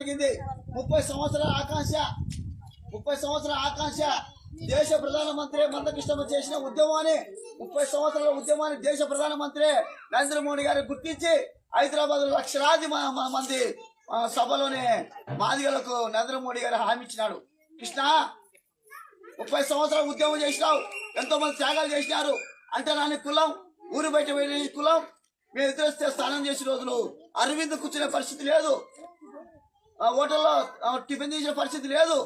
జరిగింది. ముప్పై సంవత్సరాల ఆకాంక్ష ముప్పై సంవత్సరాల ఆకాంక్ష దేశ ప్రధానమంత్రి మందకృష్ణ చేసిన ఉద్యమాన్ని ముప్పై సంవత్సరాల ఉద్యమాన్ని దేశ ప్రధానమంత్రి నరేంద్ర మోడీ గారు గుర్తించి హైదరాబాద్ లక్షలాది మంది సభలోనే మాదిగలకు నరేంద్ర మోడీ గారు హామీ ఇచ్చినాడు. కృష్ణ ముప్పై సంవత్సరాలు ఉద్యమం చేసినావు ఎంతో మంది త్యాగాలు చేసినారు. అంటే నాని కులం ఊరు బయట వెళ్ళే కులం మేము ఇద్దరు స్నానం చేసిన రోజులు అరవింద్ కూర్చునే పరిస్థితి లేదు. హోటల్లో టిఫిన్ చేసిన పరిస్థితి లేదు.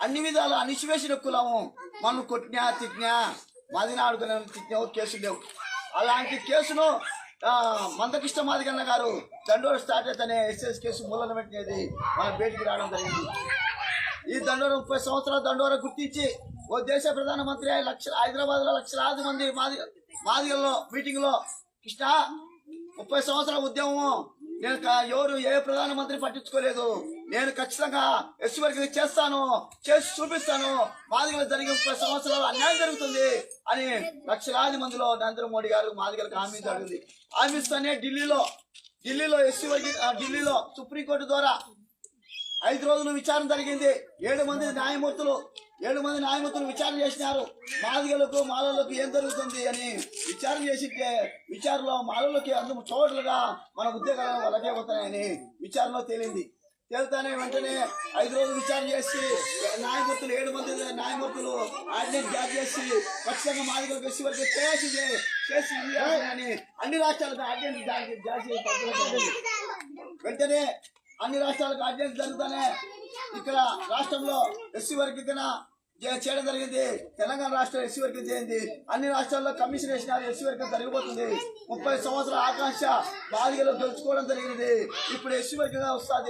అన్ని విధాలు అణిచివేసిన కులము. మనం కొట్టినా తిట్టినా మాదిన ఆడుకునే తిట్టినా కేసులు లేవు. అలాంటి కేసును మందకృష్ణ మాదిగన్న గారు దండోర స్టార్ట్ అయితేనే ఎస్ఎస్ కేసు మూలన పెట్టినది మన బయటికి రావడం జరిగింది. ఈ దండోర ముప్పై సంవత్సరాల దండోర గుర్తించి ఓ దేశ ప్రధానమంత్రి లక్ష హైదరాబాద్లో లక్షలాది మంది మాది మాదిగల్లో మీటింగ్లో కృష్ణ ముప్పై సంవత్సరాల ఉద్యమం నేను క- ఎవరు ఏ ప్రధానమంత్రి పట్టించుకోలేదు. నేను ఖచ్చితంగా ఎస్సీ చేస్తాను చేసి చూపిస్తాను. మాదిగలు జరిగే ముప్పై సంవత్సరాలు అన్యాయం జరుగుతుంది అని లక్షలాది మందిలో నరేంద్ర మోడీ గారు మాదిగలకు హామీ జరిగింది. హామీ ఇస్తానే ఢిల్లీలో ఢిల్లీలో ఎస్సీ వర్గం ఢిల్లీలో సుప్రీంకోర్టు ద్వారా ఐదు రోజులు విచారణ జరిగింది. ఏడు మంది న్యాయమూర్తులు ఏడు మంది న్యాయమూర్తులు విచారణ చేసినారు. మాదిగలకు మాలలకు ఏం జరుగుతుంది అని విచారణ చేసి విచారణలో మాలలకి అందుకు చోట్లుగా మన ఉద్యోగాలను వాళ్ళకే పోతాయని విచారణలో తేలింది. తేలుతానే వెంటనే ఐదు రోజులు విచారణ చేసి న్యాయమూర్తులు ఏడు మంది న్యాయమూర్తులు ఆర్డినెన్స్ జారీ చేసి ఖచ్చితంగా మాదిగలకు ఎస్సీ వరకు చేసి చేసి అని అన్ని రాష్ట్రాలకు ఆర్డినెన్స్ జారీ చేసి వెంటనే అన్ని రాష్ట్రాలకు అడ్జెన్స్ జరుగుతూనే. ఇక్కడ రాష్ట్రంలో ఎస్సీ వర్గీకరణ చేయడం జరిగింది. తెలంగాణ రాష్ట్రం ఎస్సీ వర్గం చేయండి అన్ని రాష్ట్రాల్లో కమిషన్ వేసినారు ఎస్సీ వర్గం జరిగిపోతుంది. ముప్పై సంవత్సరాల ఆకాంక్ష బాధికలు గెలుచుకోవడం జరిగింది ఇప్పుడు ఎస్సీ వర్గంగా వస్తుంది.